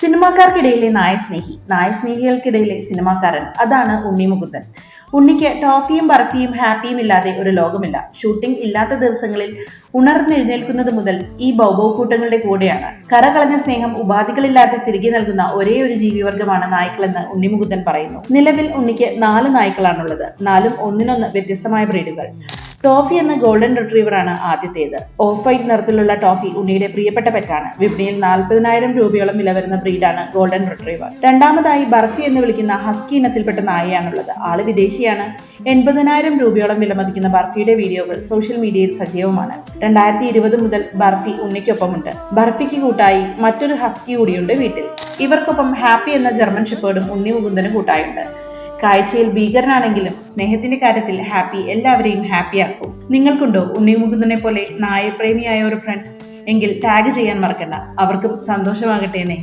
സിനിമാക്കാർക്കിടയിലെ നായസ്നേഹി നായസ്നേഹികൾക്കിടയിലെ സിനിമാക്കാരൻ. അതാണ് ഉണ്ണി മുകുന്ദൻ. ഉണ്ണിക്ക് ടോഫിയും ബർഫിയും ഹാപ്പിയും ഇല്ലാതെ ഒരു ലോകമില്ല. ഷൂട്ടിംഗ് ഇല്ലാത്ത ദിവസങ്ങളിൽ ഉണർന്നെഴുന്നേൽക്കുന്നത് മുതൽ ഈ ബൗബൗ കൂട്ടങ്ങളുടെ കൂടെയാണ്. കരകളഞ്ഞ സ്നേഹം ഉപാധികളില്ലാതെ തിരികെ നൽകുന്ന ഒരേ ഒരു ജീവിവർഗമാണ് നായ്ക്കളെന്ന് ഉണ്ണിമുകുന്ദൻ പറയുന്നു. നിലവിൽ ഉണ്ണിക്ക് നാല് നായ്ക്കളാണുള്ളത്. നാലും ഒന്നിനൊന്ന് വ്യത്യസ്തമായ ബ്രീഡുകൾ. ടോഫി എന്ന ഗോൾഡൻ റിട്രീവറാണ് ആദ്യത്തേത്. ഓഫ് വൈറ്റ് നിറത്തിലുള്ള ടോഫി ഉണ്ണിയുടെ പ്രിയപ്പെട്ട പെറ്റാണ്. വിപണിയിൽ നാൽപ്പതിനായിരം രൂപയോളം വില വരുന്ന ബ്രീഡാണ് ഗോൾഡൻ റിട്രീവർ. രണ്ടാമതായി ബർഫി എന്ന് വിളിക്കുന്ന ഹസ്കി ഇനത്തിൽപ്പെട്ട നായയാണുള്ളത്. ആൾ വിദേശിയാണ്. എൺപതിനായിരം രൂപയോളം വിലമതിക്കുന്ന ബർഫിയുടെ വീഡിയോകൾ സോഷ്യൽ മീഡിയയിൽ സജീവമാണ്. രണ്ടായിരത്തി ഇരുപത് മുതൽ ബർഫി ഉണ്ണിക്കൊപ്പമുണ്ട്. ബർഫിക്ക് കൂട്ടായി മറ്റൊരു ഹസ്കി കൂടിയുണ്ട് വീട്ടിൽ. ഇവർക്കൊപ്പം ഹാപ്പി എന്ന ജർമ്മൻ ഷെപ്പേർഡും ഉണ്ണി മുകുന്ദനും കൂട്ടായുണ്ട്. കാഴ്ചയിൽ ഭീകരനാണെങ്കിലും സ്നേഹത്തിന്റെ കാര്യത്തിൽ ഹാപ്പി എല്ലാവരെയും ഹാപ്പിയാക്കും. നിങ്ങൾക്കുണ്ടോ ഉണ്ണി മുകുന്ദനെ പോലെ നായപ്രേമിയായ ഒരു ഫ്രണ്ട് എങ്കിൽ ടാഗ് ചെയ്യാൻ മറക്കണ്ട. അവർക്കും സന്തോഷമാകട്ടെ എന്നേ.